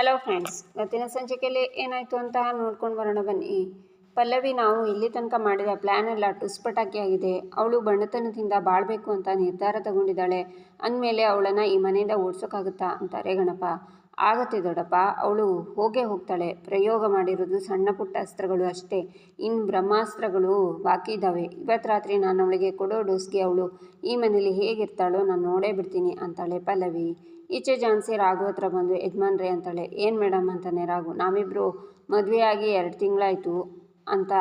Hello friends ಇವತ್ತಿನ ಸಂಚಿಕೆಯಲ್ಲಿ ಏನಾಯಿತು ಅಂತ ನೋಡ್ಕೊಂಡು ಬರೋಣ ಬನ್ನಿ. ಪಲ್ಲವಿ ನಾವು ಇಲ್ಲಿ ತನಕ ಮಾಡಿದ ಪ್ಲ್ಯಾನ್ ಎಲ್ಲ ಟುಸ್ಪಟಾಕಿಯಾಗಿದೆ ಅವಳು ಬಣ್ಣತನದಿಂದ ಬಾಳಬೇಕು ಅಂತ ನಿರ್ಧಾರ ತಗೊಂಡಿದ್ದಾಳೆ. ಅಂದಮೇಲೆ ಅವಳನ್ನು ಈ ಮನೆಯಿಂದ ಓಡಿಸೋಕ್ಕಾಗುತ್ತಾ ಅಂತಾರೆ ಗಣಪ. ಆಗತ್ತೆ ದೊಡ್ಡಪ್ಪ, ಅವಳು ಹೋಗೇ ಹೋಗ್ತಾಳೆ. ಪ್ರಯೋಗ ಮಾಡಿರೋದು ಸಣ್ಣ ಪುಟ್ಟ ಅಸ್ತ್ರಗಳು ಅಷ್ಟೇ. ಇನ್ನು ಬ್ರಹ್ಮಾಸ್ತ್ರಗಳು ಬಾಕಿ ಇದ್ದಾವೆ. ಇವತ್ತು ರಾತ್ರಿ ನಾನು ಅವಳಿಗೆ ಕೊಡೋ ಡೋಸ್ಗೆ ಅವಳು ಈ ಮನೇಲಿ ಹೇಗಿರ್ತಾಳೋ ನಾನು ನೋಡೇ ಬಿಡ್ತೀನಿ ಅಂತಾಳೆ ಪಲ್ಲವಿ. ಈಚೆ ಜಾನ್ಸಿ ರಾಘು ಹತ್ರ ಬಂದು ಯಜಮಾನ್ರೆ ಅಂತಾಳೆ. ಏನು ಮೇಡಮ್ ಅಂತಾನೆ ರಾಘು ನಾವಿಬ್ಬರು ಮದುವೆಯಾಗಿ ಎರಡು ತಿಂಗಳಾಯಿತು ಅಂತ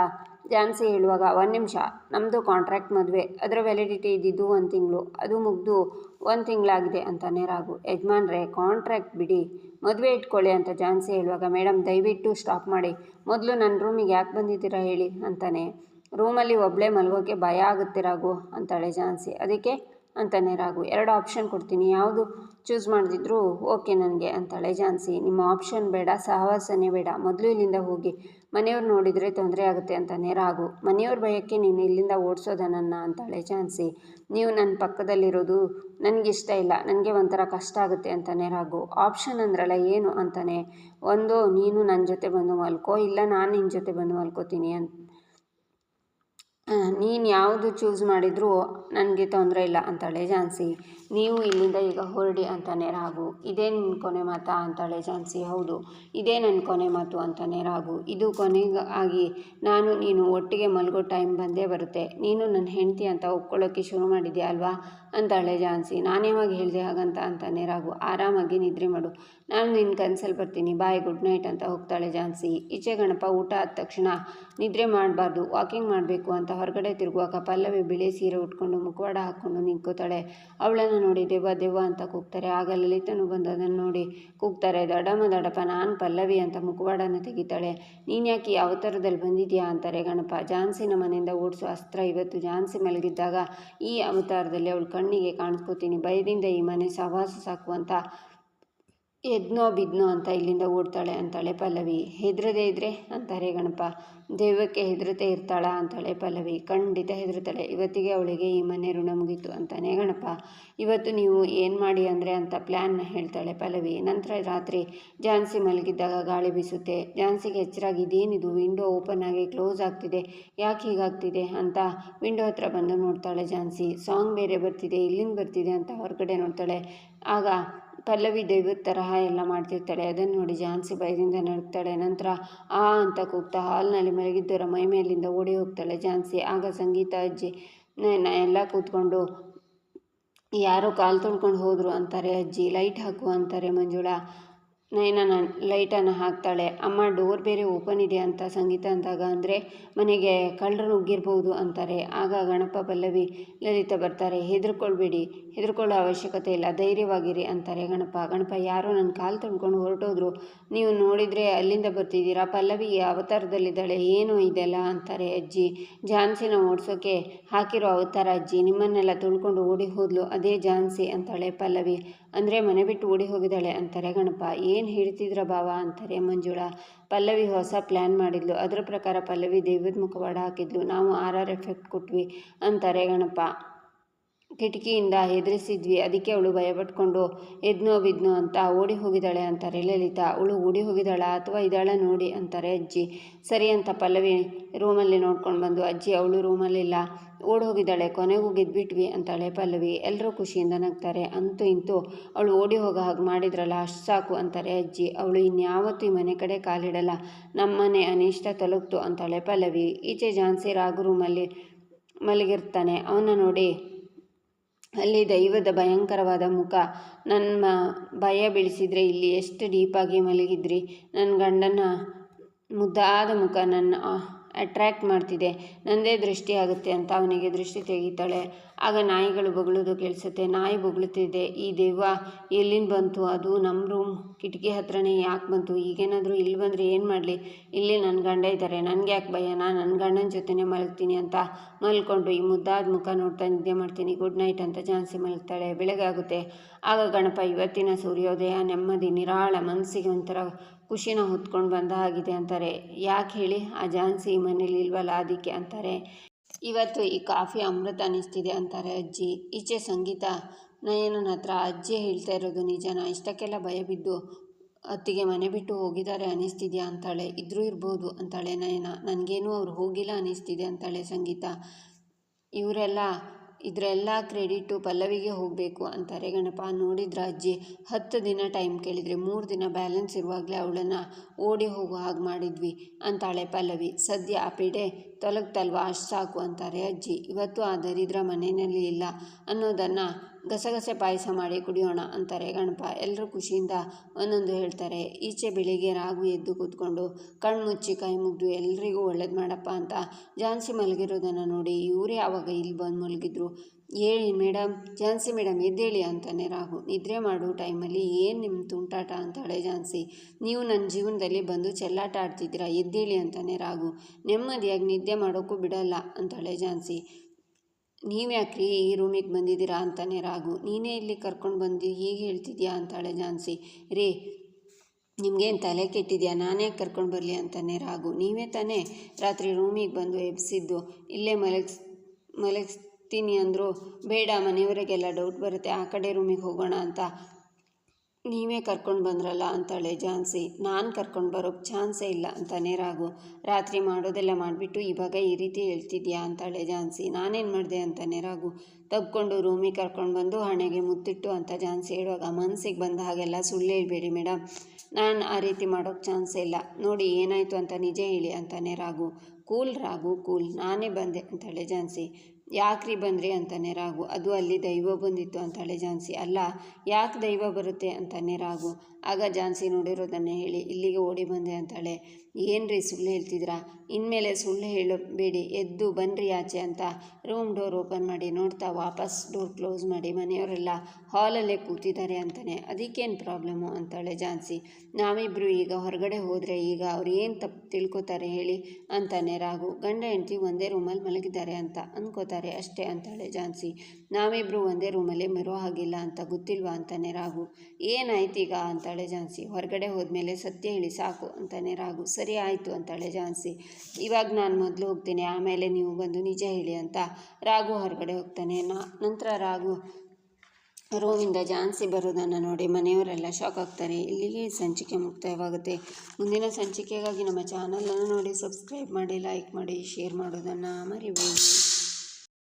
ಜಾನ್ಸಿ ಹೇಳುವಾಗ, ಒಂದು ನಿಮಿಷ ನಮ್ಮದು ಕಾಂಟ್ರಾಕ್ಟ್ ಮದುವೆ, ಅದರ ವ್ಯಾಲಿಡಿಟಿ ಇದ್ದಿದ್ದು ಒಂದು ತಿಂಗಳು, ಅದು ಮುಗಿದು ಒಂದು ತಿಂಗಳಾಗಿದೆ ಅಂತಾನೆ ರಾಘು. ಯಜಮಾನ್ರೆ ಕಾಂಟ್ರಾಕ್ಟ್ ಬಿಡಿ, ಮದುವೆ ಇಟ್ಕೊಳ್ಳಿ ಅಂತ ಜಾನ್ಸಿ ಹೇಳುವಾಗ, ಮೇಡಮ್, ದಯವಿಟ್ಟು ಸ್ಟಾಪ್ ಮಾಡಿ, ಮೊದಲು ನನ್ನ ರೂಮಿಗೆ ಯಾಕೆ ಬಂದಿದ್ದೀರಾ ಹೇಳಿ ಅಂತಾನೆ. ರೂಮಲ್ಲಿ ಒಬ್ಬಳೇ ಮಲಗೋಕ್ಕೆ ಭಯ ಆಗುತ್ತೆ ರಾಘು ಅಂತಾಳೆ ಜಾನ್ಸಿ. ಅದಕ್ಕೆ ಅಂತಾನೆ ರಾಘು, ಎರಡು ಆಪ್ಷನ್ ಕೊಡ್ತೀನಿ. ಯಾವುದು ಚೂಸ್ ಮಾಡಿದ್ರು ಓಕೆ ನನಗೆ ಅಂತಾಳೆ ಜಾನ್ಸಿ. ನಿಮ್ಮ ಆಪ್ಷನ್ ಬೇಡ, ಸಹವಾಸನೆ ಬೇಡ. ಮೊದಲು ಇಲ್ಲಿಂದ ಹೋಗಿ ಮನೆಯವ್ರು ನೋಡಿದರೆ ತೊಂದರೆ ಆಗುತ್ತೆ ಅಂತಾನೆ ರಾಘು. ಮನೆಯವ್ರ ಭಯಕ್ಕೆ ನೀನು ಇಲ್ಲಿಂದ ಓಡಿಸೋದ ನನ್ನ ಅಂತಾಳೆ ಝಾನ್ಸಿ ನೀವು ನನ್ನ ಪಕ್ಕದಲ್ಲಿರೋದು ನನಗಿಷ್ಟ ಇಲ್ಲ, ನನಗೆ ಒಂಥರ ಕಷ್ಟ ಆಗುತ್ತೆ ಅಂತಾನೆ ರಾಘು. ಆಪ್ಷನ್ ಅಂದ್ರಲ್ಲ ಏನು ಅಂತಾನೆ? ಒಂದು, ನೀನು ನನ್ನ ಜೊತೆ ಬಂದು ಮಲ್ಕೋ, ಇಲ್ಲ ನಾನು ನಿನ್ನ ಜೊತೆ ಬಂದು ಮಲ್ಕೋತೀನಿ ಅಂತ ನೀನು ಯಾವುದು ಚೂಸ್ ಮಾಡಿದರೂ ನನಗೆ ತೊಂದರೆ ಇಲ್ಲ ಅಂತಾಳೆ ಝಾನ್ಸಿ ನೀವು ಇಲ್ಲಿಂದ ಈಗ ಹೊರಡಿ ಅಂತಾನೆ ರಾಘು ಇದೇ ನಿನ್ನ ಕೊನೆ ಮಾತಾ ಅಂತಾಳೆ ಝಾನ್ಸಿ. ಹೌದು, ಇದೇ ನನ್ನ ಕೊನೆ ಮಾತು ಅಂತಾನೆ ರಾಘು ಇದು ಕೊನೆಗೆ ಆಗಿ ನಾನು ನೀನು ಒಟ್ಟಿಗೆ ಮಲಗೋ ಟೈಮ್ ಬಂದೇ ಬರುತ್ತೆ. ನೀನು ನನ್ನ ಹೆಂಡತಿ ಅಂತ ಒಪ್ಕೊಳ್ಳೋಕ್ಕೆ ಶುರು ಮಾಡಿದ್ಯಾ ಅಲ್ವಾ? ಅಂತಾಳೆ ಝಾನ್ಸಿ. ನಾನು ಹೇಳಿದೆ ಹಾಗಂತ ಅಂತಾನೆ ರಾಘು ಆರಾಮಾಗಿ ನಿದ್ರೆ ಮಾಡು. ನಾನು ನಿನ್ನ ಕನ್ಸಲ್ಲಿ ಬರ್ತೀನಿ. ಬಾಯ್, ಗುಡ್ ನೈಟ್ ಅಂತ ಹೋಗ್ತಾಳೆ ಝಾನ್ಸಿ. ಈಚೆ ಗಣಪ ಊಟ ಆದ ತಕ್ಷಣ ನಿದ್ರೆ ಮಾಡಬಾರ್ದು. ವಾಕಿಂಗ್ ಮಾಡಬೇಕು ಅಂತ ಹೊರಗಡೆ ತಿರುಗುವಾಗ ಪಲ್ಲವಿ ಬಿಳಿ ಸೀರೆ ಉಟ್ಕೊಂಡು ಮುಖವಾಡ ಹಾಕ್ಕೊಂಡು ನಿಂತ್ಕೋತಾಳೆ. ಅವಳನ್ನು ನೋಡಿ ದೆವ್ವ ದೆವ್ವ ಅಂತ ಕೂಗ್ತಾರೆ. ಆಗ ಲಲಿತನು ಬಂದು ಅದನ್ನು ನೋಡಿ ಕೂಗ್ತಾರೆ. ದಡಮ ದಡಪ, ನಾನು ಪಲ್ಲವಿ ಅಂತ ಮುಖವಾಡನ ತೆಗಿತಾಳೆ. ನೀನು ಯಾಕೆ ಯಾವ ಥರದಲ್ಲಿ ಬಂದಿದೆಯಾ ಅಂತಾರೆ ಗಣಪ. ಝಾನ್ಸಿನ ಮನೆಯಿಂದ ಓಡಿಸೋ ಅಸ್ತ್ರ ಇವತ್ತು. ಝಾನ್ಸಿ ಮಲಗಿದ್ದಾಗ ಈ ಅವತಾರದಲ್ಲಿ ಅವಳು ಕಣ್ಣಿಗೆ ಕಾಣಿಸ್ಕೋತೀನಿ. ಭಯದಿಂದ ಈ ಮನೆ ಸಹವಾಸ ಸಾಕು ಅಂತ ಎದ್ನೋ ಬಿದ್ನೋ ಅಂತ ಇಲ್ಲಿಂದ ಓಡ್ತಾಳೆ ಅಂತಾಳೆ ಪಲ್ಲವಿ. ಹೆದ್ರದೇ ಇದ್ರೆ ಅಂತಾರೆ ಗಣಪ. ದೈವಕ್ಕೆ ಹೆದರತೆ ಇರ್ತಾಳ ಅಂತಾಳೆ ಪಲ್ಲವಿ. ಖಂಡಿತ ಹೆದರ್ತಾಳೆ ಇವತ್ತಿಗೆ ಅವಳಿಗೆ ಈ ಮನೆ ಋಣ ಮುಗೀತು ಅಂತಾನೆ ಗಣಪ. ಇವತ್ತು ನೀವು ಏನು ಮಾಡಿ ಅಂದರೆ ಅಂತ ಪ್ಲ್ಯಾನ್ನ ಹೇಳ್ತಾಳೆ ಪಲ್ಲವಿ. ನಂತರ ರಾತ್ರಿ ಜಾನ್ಸಿ ಮಲಗಿದ್ದಾಗ ಗಾಳಿ ಬೀಸುತ್ತೆ. ಜಾನ್ಸಿಗೆ ಎಚ್ಚರಾಗಿ ಇದೇನಿದು? ವಿಂಡೋ ಓಪನ್ ಆಗಿ ಕ್ಲೋಸ್ ಆಗ್ತಿದೆ. ಯಾಕೆ ಹೀಗಾಗ್ತಿದೆ ಅಂತ ವಿಂಡೋ ಹತ್ರ ಬಂದು ನೋಡ್ತಾಳೆ ಜಾನ್ಸಿ ಸಾಂಗ್ ಬೇರೆ ಬರ್ತಿದೆ, ಇಲ್ಲಿಂದ ಬರ್ತಿದೆ ಅಂತ ಹೊರಗಡೆ ನೋಡ್ತಾಳೆ. ಆಗ ಪಲ್ಲವಿ ದೈವದ ತರಹ ಎಲ್ಲ ಮಾಡ್ತಿರ್ತಾಳೆ. ಅದನ್ನು ನೋಡಿ ಜಾನ್ಸಿ ಭಯದಿಂದ ನಡುಗ್ತಾಳೆ ನಂತರ ಆ ಅಂತ ಕೂಗ್ತಾ ಹಾಲ್ನಲ್ಲಿ ಮಲಗಿದ್ದವರ ಮೈ ಮೇಲಿಂದ ಓಡಿ ಹೋಗ್ತಾಳೆ ಜಾನ್ಸಿ. ಆಗ ಸಂಗೀತ, ಅಜ್ಜಿ ಎಲ್ಲ ಕೂತ್ಕೊಂಡು, ಯಾರೋ ಕಾಲು ತೊಳ್ಕೊಂಡು ಹೋದರು ಅಂತಾರೆ ಅಜ್ಜಿ. ಲೈಟ್ ಹಾಕು ಅಂತಾರೆ ಮಂಜುಳಾ. ನಯನ ಲೈಟನ್ನು ಹಾಕ್ತಾಳೆ. ಅಮ್ಮ, ಡೋರ್ ಬೇರೆ ಓಪನ್ ಇದೆ ಅಂತ ಸಂಗೀತ ಅಂದಾಗ ಅಂದರೆ ಮನೆಗೆ ಕಳ್ಳರು ನುಗ್ಗಿರ್ಬೋದು ಅಂತಾರೆ. ಆಗ ಗಣಪ, ಪಲ್ಲವಿ, ಲಲಿತ ಬರ್ತಾರೆ. ಹೆದರ್ಕೊಳ್ಬೇಡಿ, ಹೆದರ್ಕೊಳ್ಳೋ ಅವಶ್ಯಕತೆ ಇಲ್ಲ, ಧೈರ್ಯವಾಗಿರಿ ಅಂತಾರೆ ಗಣಪ. ಗಣಪ, ಯಾರೋ ನನ್ನ ಕಾಲು ತೊಳ್ಕೊಂಡು ಹೊರಟೋದ್ರು. ನೀವು ನೋಡಿದರೆ ಅಲ್ಲಿಂದ ಬರ್ತಿದ್ದೀರಾ? ಪಲ್ಲವಿ ಅವತಾರದಲ್ಲಿದ್ದಾಳೆ. ಏನು ಇದೆಲ್ಲ ಅಂತಾರೆ ಅಜ್ಜಿ. ಝಾನ್ಸಿನ ಓಡಿಸೋಕೆ ಹಾಕಿರೋ ಅವತಾರ ಅಜ್ಜಿ. ನಿಮ್ಮನ್ನೆಲ್ಲ ತುಳ್ಕೊಂಡು ಓಡಿ ಹೋದ್ಲು. ಅದೇ ಝಾನ್ಸಿ ಅಂತಾಳೆ ಪಲ್ಲವಿ. ಅಂದರೆ ಮನೆ ಬಿಟ್ಟು ಓಡಿ ಹೋಗಿದ್ದಾಳೆ ಅಂತಾರೆ ಗಣಪ. ಏನು ಹೇಳ್ತಿದ್ರ ಬಾವ ಅಂತಾರೆ ಮಂಜುಳಾ. ಪಲ್ಲವಿ ಹೊಸ ಪ್ಲ್ಯಾನ್ ಮಾಡಿದ್ಲು. ಅದರ ಪ್ರಕಾರ ಪಲ್ಲವಿ ದೇವ್ರ ಮುಖವಾಡ ಹಾಕಿದ್ಲು. ನಾವು ಆರ್ ಆರ್ ಎಫೆಕ್ಟ್ ಕೊಟ್ವಿ ಅಂತಾರೆ ಗಣಪ. ಕಿಟಕಿಯಿಂದ ಹೆದರಿಸಿದ್ವಿ. ಅದಕ್ಕೆ ಅವಳು ಭಯಪಟ್ಕೊಂಡು, ಎದ್ನೋ ಬಿದ್ನೋ ಅಂತ ಓಡಿ ಹೋಗಿದ್ದಾಳೆ ಅಂತಾರೆ ಲಲಿತಾ. ಅವಳು ಓಡಿ ಹೋಗಿದ್ದಾಳ ಅಥವಾ ಇದ್ದಾಳ ನೋಡಿ ಅಂತಾರೆ ಅಜ್ಜಿ. ಸರಿ ಅಂತ ಪಲ್ಲವಿ ರೂಮಲ್ಲಿ ನೋಡ್ಕೊಂಡು ಬಂದು, ಅಜ್ಜಿ, ಅವಳು ರೂಮಲ್ಲಿಲ್ಲ ಓಡಿ ಹೋಗಿದ್ದಾಳೆ. ಕೊನೆಗೂ ಗೆದ್ಬಿಟ್ವಿ ಅಂತಾಳೆ ಪಲ್ಲವಿ. ಎಲ್ಲರೂ ಖುಷಿಯಿಂದ ನಗ್ತಾರೆ. ಅಂತೂ ಇಂತೂ, ಅವಳು ಓಡಿ ಹೋಗೋ ಹಾಗೆ ಮಾಡಿದ್ರಲ್ಲ, ಅಷ್ಟು ಸಾಕು ಅಂತಾರೆ ಅಜ್ಜಿ. ಅವಳು ಇನ್ಯಾವತ್ತೂ ಈ ಮನೆ ಕಡೆ ಕಾಲಿಡಲ್ಲ. ನಮ್ಮನೆ ಅನಿಷ್ಟ ತಲುಪ್ತು ಅಂತಾಳೆ ಪಲ್ಲವಿ. ಈಚೆ ಝಾನ್ಸಿ ರಾಗು ರೂಮಲ್ಲಿ ಮಲಗಿರ್ತಾನೆ. ಅವನ್ನ ನೋಡಿ ಅಲ್ಲಿ ದೈವದ ಭಯಂಕರವಾದ ಮುಖ. ನನ್ನ ಭಯ ಬೀಳಿಸಿದರೆ ಇಲ್ಲಿ ಎಷ್ಟು ಡೀಪಾಗಿ ಮಲಗಿದ್ರಿ? ನನ್ನ ಗಂಡನ ಮುದ್ದಾದ ಮುಖ, ನನ್ನ ಅಟ್ರ್ಯಾಕ್ಟ್ ಮಾಡ್ತಿದೆ. ನನ್ನದೇ ದೃಷ್ಟಿ ಆಗುತ್ತೆ ಅಂತ ಅವನಿಗೆ ದೃಷ್ಟಿ ತೆಗೀತಾಳೆ. ಆಗ ನಾಯಿಗಳು ಬೊಗಳೋದು ಕೇಳಿಸುತ್ತೆ. ನಾಯಿ ಬೊಗಳುತ್ತಿದೆ. ಈ ದೆವ್ವ ಎಲ್ಲಿಂದ ಬಂತು? ಅದು ನಮ್ಮ ರೂಮ್ ಕಿಟಕಿ ಹತ್ರನೇ ಯಾಕೆ ಬಂತು? ಈಗೇನಾದರೂ ಇಲ್ಲಿ ಬಂದರೆ ಏನು ಮಾಡಲಿ? ಇಲ್ಲಿ ನನ್ನ ಗಂಡ ಇದ್ದಾರೆ ನನಗೆ ಯಾಕೆ ಭಯ? ನಾನು ನನ್ನ ಗಂಡನ ಜೊತೆನೇ ಮಲಗ್ತೀನಿ ಅಂತ ಮಲ್ಕೊಂಡು ಈ ಮುದ್ದಾದ ಮುಖ ನೋಡ್ತಾ ನಿದ್ದೆ ಮಾಡ್ತೀನಿ. ಗುಡ್ ನೈಟ್ ಅಂತ ಜಾನ್ಸಿ ಮಲಗ್ತಾಳೆ. ಬೆಳಗಾಗುತ್ತೆ. ಆಗ ಗಣಪ ಇವತ್ತಿನ ಸೂರ್ಯೋದಯ ನೆಮ್ಮದಿ, ನಿರಾಳ ಮನಸ್ಸಿಗೆ ಒಂಥರ ಖುಷಿನ ಹೊತ್ಕೊಂಡು ಬಂದ ಆಗಿದೆ ಅಂತಾರೆ. ಯಾಕೆ ಹೇಳಿ? ಆ ಜಾನ್ಸಿ ಮನೇಲಿ ಇಲ್ವಲ್ಲ ಅದಕ್ಕೆ ಅಂತಾರೆ. ಇವತ್ತು ಈ ಕಾಫಿ ಅಮೃತ ಅನ್ನಿಸ್ತಿದೆ ಅಂತಾರೆ ಅಜ್ಜಿ. ಈಚೆ ಸಂಗೀತ, ನಯನನ ಹತ್ರ ಅಜ್ಜಿ ಹೇಳ್ತಾ ಇರೋದು ನಿಜನ? ಇಷ್ಟಕ್ಕೆಲ್ಲ ಭಯ ಬಿದ್ದು ಅತ್ತಿಗೆ ಮನೆ ಬಿಟ್ಟು ಹೋಗಿದ್ದಾರೆ ಅನ್ನಿಸ್ತಿದ್ಯಾ? ಅಂತಾಳೆ. ಇದ್ರೂ ಇರ್ಬೋದು ಅಂತಾಳೆ ನಯನ. ನನಗೇನು ಅವ್ರು ಹೋಗಿಲ್ಲ ಅನ್ನಿಸ್ತಿದೆ ಅಂತಾಳೆ ಸಂಗೀತ. ಇವರೆಲ್ಲ ಇದರೆಲ್ಲ ಕ್ರೆಡಿಟು ಪಲ್ಲವಿಗೆ ಹೋಗಬೇಕು ಅಂತಾರೆ ಗಣಪ ನೋಡಿದ್ರ ಅಜ್ಜಿ ಹತ್ತು ದಿನ ಟೈಮ್ ಕೇಳಿದರೆ ಮೂರು ದಿನ ಬ್ಯಾಲೆನ್ಸ್ ಇರುವಾಗಲೇ ಅವಳನ್ನು ಓಡಿ ಹೋಗುವ ಹಾಗೆ ಮಾಡಿದ್ವಿ ಅಂತಾಳೆ ಪಲ್ಲವಿ. ಸದ್ಯ ಆ ಪೀಡೆ ತೊಲಗ್ತಲ್ವಾ ಅಷ್ಟು ಸಾಕು ಅಂತಾರೆ ಅಜ್ಜಿ. ಇವತ್ತು ಆ ದರಿದ್ರ ಮನೆಯಲ್ಲಿ ಇಲ್ಲ ಅನ್ನೋದನ್ನು ಗಸಗಸೆ ಪಾಯಸ ಮಾಡಿ ಕುಡಿಯೋಣ ಅಂತಾರೆ ಗಣಪ. ಎಲ್ಲರೂ ಖುಷಿಯಿಂದ ಒಂದೊಂದು ಹೇಳ್ತಾರೆ. ಈಚೆ ಬೆಳಿಗ್ಗೆ ರಾಗು ಎದ್ದು ಕೂತ್ಕೊಂಡು ಕಣ್ಣು ಮುಚ್ಚಿ ಕೈ ಮುಗಿದು ಎಲ್ರಿಗೂ ಒಳ್ಳೇದು ಮಾಡಪ್ಪ ಅಂತ ಜಾನ್ಸಿ ಮಲಗಿರೋದನ್ನು ನೋಡಿ ಇವರೇ ಯಾವಾಗ ಇಲ್ಲಿ ಬಂದು ಮಲಗಿದ್ರು. ಹೇಳಿ ಮೇಡಮ್ ಜಾನ್ಸಿ ಮೇಡಮ್ ಎದ್ದೇಳಿ ಅಂತಾನೆ ರಾಹು ನಿದ್ರೆ ಮಾಡೋ ಟೈಮಲ್ಲಿ, ಏನು ನಿಮ್ಮ ತುಂಟಾಟ? ಅಂತಾಳೆ ಜಾನ್ಸಿ ನೀವು ನನ್ನ ಜೀವನದಲ್ಲಿ ಬಂದು ಚೆಲ್ಲಾಟ ಆಡ್ತಿದ್ದೀರಾ? ಎದ್ದೇಳಿ ಅಂತಾನೆ ರಾಘು. ನೆಮ್ಮದಿಯಾಗಿ ನಿದ್ದೆ ಮಾಡೋಕ್ಕೂ ಬಿಡಲ್ಲ ಅಂತಾಳೆ ಝಾನ್ಸಿ. ನೀವು ಯಾಕ್ರಿ ಈ ರೂಮಿಗೆ ಬಂದಿದ್ದೀರಾ ಅಂತಾನೆ ರಾಗು. ನೀನೇ ಇಲ್ಲಿ ಕರ್ಕೊಂಡು ಬಂದು ಹೀಗೆ ಹೇಳ್ತಿದ್ಯಾ ಅಂತಾಳೆ ಝಾನ್ಸಿ. ರೇ ನಿಮಗೇನು ತಲೆ ಕೆಟ್ಟಿದ್ಯಾ? ನಾನೇ ಕರ್ಕೊಂಡು ಬರಲಿ ಅಂತಾನೆ ರಾಗು. ನೀವೇ ತಾನೇ ರಾತ್ರಿ ರೂಮಿಗೆ ಬಂದು ಎಬ್ಸಿದ್ದು. ಇಲ್ಲೇ ಮಲಗ್ಸ್, ಮಲಗಿಸ್ತೀನಿ ಅಂದರು. ಬೇಡ, ಮನೆಯವರಿಗೆಲ್ಲ ಡೌಟ್ ಬರುತ್ತೆ. ಆ ಕಡೆ ರೂಮಿಗೆ ಹೋಗೋಣ ಅಂತ. ನೀವೇ ಕರ್ಕೊಂಡು ಬಂದ್ರಲ್ಲ ಅಂತಾಳೆ ಝಾನ್ಸಿ. ನಾನು ಕರ್ಕೊಂಡು ಬರೋಕ್ಕೆ ಚಾನ್ಸೇ ಇಲ್ಲ ಅಂತಾನೆ ರಾಘು. ರಾತ್ರಿ ಮಾಡೋದೆಲ್ಲ ಮಾಡಿಬಿಟ್ಟು ಇವಾಗ ಈ ರೀತಿ ಹೇಳ್ತಿದ್ಯಾ ಅಂತಾಳೆ ಝಾನ್ಸಿ. ನಾನೇನು ಮಾಡಿದೆ ಅಂತಾನೆ ರಾಘು. ತಬ್ಕೊಂಡು ರೂಮಿಗೆ ಕರ್ಕೊಂಡು ಬಂದು ಹಣೆಗೆ ಮುತ್ತಿಟ್ಟು ಅಂತ ಝಾನ್ಸಿ ಹೇಳುವಾಗ ಮನಸ್ಸಿಗೆ ಬಂದ ಹಾಗೆಲ್ಲ ಸುಳ್ಳು ಹೇಳ್ಬೇಡಿ ಮೇಡಮ್ ನಾನು ಆ ರೀತಿ ಮಾಡೋಕ್ಕೆ ಚಾನ್ಸೇ ಇಲ್ಲ. ನೋಡಿ ಏನಾಯಿತು ಅಂತ ನಿಜ ಹೇಳಿ ಅಂತಾನೆ ರಾಘು. Cool Raghu, cool. ನಾನೇ ಬಂದೆ ಅಂತಾಳೆ ಝಾನ್ಸಿ. ಯಾಕ್ರಿ ಬಂದ್ರಿ ಅಂತಾನೆ ರಾಘು. ಅದು ಅಲ್ಲಿ ದೈವ ಬಂದಿತ್ತು ಅಂತಾಳೆ ಝಾನ್ಸಿ. ಅಲ್ಲ, ಯಾಕೆ ದೈವ ಬರುತ್ತೆ ಅಂತಾನೆ ರಾಘು. ಆಗ ಝಾನ್ಸಿ ನೋಡಿರೋದನ್ನೇ ಹೇಳಿ, ಇಲ್ಲಿಗೆ ಓಡಿ ಬಂದೆ ಅಂತಾಳೆ. ಏನ್ರಿ ಸುಳ್ಳು ಹೇಳ್ತಿದ್ರಾ ಇನ್ಮೇಲೆ ಸುಳ್ಳು ಹೇಳಬೇಡಿ, ಎದ್ದು ಬನ್ನಿರಿ ಆಚೆ ಅಂತ ರೂಮ್ ಡೋರ್ ಓಪನ್ ಮಾಡಿ ನೋಡ್ತಾ ವಾಪಸ್ ಡೋರ್ ಕ್ಲೋಸ್ ಮಾಡಿ ಮನೆಯವರೆಲ್ಲ ಹಾಲಲ್ಲೇ ಕೂತಿದ್ದಾರೆ ಅಂತಾನೆ. ಅದಕ್ಕೇನು ಪ್ರಾಬ್ಲಮ್ಮು ಅಂತಾಳೆ ಝಾನ್ಸಿ. ನಾವಿಬ್ಬರು ಈಗ ಹೊರಗಡೆ ಹೋದರೆ ಈಗ ಅವ್ರು ಏನು ತಪ್ಪು ತಿಳ್ಕೊತಾರೆ ಹೇಳಿ ಅಂತಾನೆ ರಾಘು. ಗಂಡ, ಹೆಂಡತಿ ಒಂದೇ ರೂಮಲ್ಲಿ ಮಲಗಿದ್ದಾರೆ ಅಂತ ಅಷ್ಟೇ ಅಂತಾಳೆ ಝಾನ್ಸಿ. ನಾವಿಬ್ಬರು ಒಂದೇ ರೂಮಲ್ಲಿ ಮರೋ ಹಾಗಿಲ್ಲ ಅಂತ ಗೊತ್ತಿಲ್ವಾ ಅಂತಾನೆ ರಾಘು. ಏನಾಯ್ತು ಈಗ ಅಂತಾಳೆ ಝಾನ್ಸಿ. ಹೊರಗಡೆ ಹೋದ್ಮೇಲೆ ಸತ್ಯ ಹೇಳಿ ಸಾಕು ಅಂತಾನೆ ರಾಘು. ಸರಿ ಆಯಿತು ಅಂತಾಳೆ ಝಾನ್ಸಿ. ಇವಾಗ ನಾನು ಮೊದಲು ಹೋಗ್ತೀನಿ, ಆಮೇಲೆ ನೀವು ಬಂದು ನಿಜ ಹೇಳಿ ಅಂತ ರಾಘು ಹೊರಗಡೆ ಹೋಗ್ತಾನೆ. ನಾ, ನಂತರ ರಾಘು. ರೂಮಿಂದ ಝಾನ್ಸಿ ಬರೋದನ್ನು ನೋಡಿ ಮನೆಯವರೆಲ್ಲ ಶಾಕ್ ಆಗ್ತಾರೆ. ಇಲ್ಲಿಗೆ ಸಂಚಿಕೆ ಮುಕ್ತಾಯವಾಗುತ್ತೆ. ಮುಂದಿನ ಸಂಚಿಕೆಗಾಗಿ ನಮ್ಮ ಚಾನಲನ್ನು ನೋಡಿ ಸಬ್ಸ್ಕ್ರೈಬ್ ಮಾಡಿ ಲೈಕ್ ಮಾಡಿ ಶೇರ್ ಮಾಡೋದನ್ನು ಮರಿಬೇಡಿ.